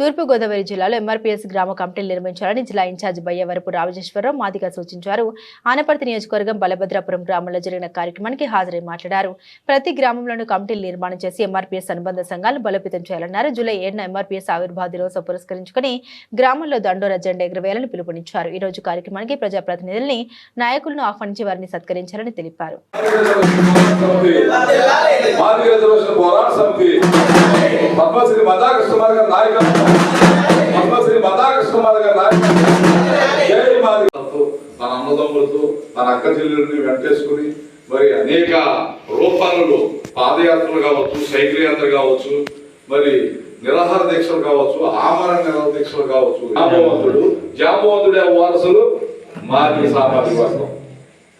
తూర్పుగోదావరి జిల్లాలో ఎంఆర్పీఎస్ గ్రామ కమిటీలు నిర్మించాలని జిల్లా ఇన్ఛార్జ్ బయ్యవరపు రామజేశ్వరరావు మాదిగా సూచించారు. ఆనపర్తి నియోజకవర్గం బలభద్రాపురం గ్రామంలో జరిగిన కార్యక్రమానికి హాజరై మాట్లాడారు. ప్రతి గ్రామంలోనూ కమిటీలు నిర్మాణం చేసి ఎంఆర్పీఎస్ అనుబంధ సంఘాలు బలోపేతం చేయాలన్నారు. జూలై ఏడున ఎంఆర్పీఎస్ ఆవిర్భావ దినోత్సవం పురస్కరించుకుని గ్రామంలో దండోర జెండా ఎగురవేయాలని పిలుపునిచ్చారు. ఈ రోజు కార్యక్రమానికి ప్రజాప్రతినిధుల్ని నాయకులను ఆహ్వానించి వారిని సత్కరించాలని తెలిపారు. పద్మశ్రీ మదాకృష్ణమార్ గారి నాయకత్వం. పద్మశ్రీ కుమార్ గారి నాయకత్వం. మన అన్నదమ్ములతో మన అక్క చెల్లెల్ని వెంటేసుకుని మరి అనేక రూపాలలో పాదయాత్రలు కావచ్చు సైకిల్ యాత్ర కావచ్చు మరి నిరాహార దీక్షలు కావచ్చు ఆమరణ నిరాహార దీక్షలు కావచ్చు. జాంబవంతుడు జాంబవంతుడే వారసులు మాది సామాజిక వర్గం.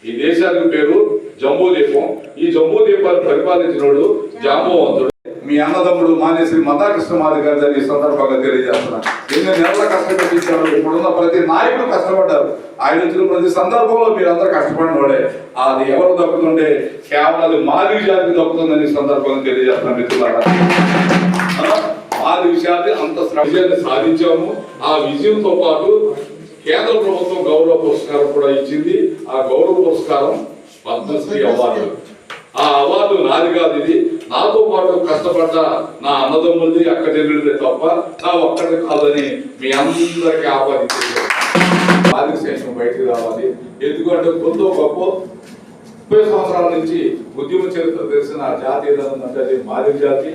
ఈ దేశానికి పేరు జంబూదీపం. ఈ జంబూదీపాన్ని పరిపాలించినోడు జాంబవంతుడు. మీ అన్నదమ్ముడు మానేశ్రీ మతాకృష్ణ మాది గారు ఈ సందర్భంగా తెలియజేస్తున్నాను. ఎన్ని నెలల కష్టపెట్టించాడు ఇప్పుడున్న ప్రతి నాయకుడు కష్టపడ్డారు. ఆయన వచ్చిన ప్రతి సందర్భంలో మీరందరూ కష్టపడిన వాడే. అది ఎవరు దక్కుతుంటే కేవలం అది మాది జాతికి దక్కుతుందని సందర్భంగా తెలియజేస్తున్నాను మిత్రులారా. మాది విషయాన్ని అంత విజయాన్ని సాధించాము. ఆ విజయంతో పాటు కేంద్ర ప్రభుత్వం గౌరవ పురస్కారం కూడా ఇచ్చింది. ఆ గౌరవ పురస్కారం పద్మశ్రీ అవార్డు. ఆ అవార్డు నాది కాదు ఇది. నాతో పాటు కష్టపడ్డ నా అన్నదమ్ములది అక్క చెల్లెలది తప్ప నా ఒక్కడి కాదని మీ అందరికీ ఆపాదించారు ఆర్థిక శేషం బయటికి రావాలి. ఎందుకంటే కొంత గొప్ప ముప్పై సంవత్సరాల నుంచి ఉద్యమ చరిత్ర తెలిసిన జాతి ఏదైనా అది మాదిరి జాతి.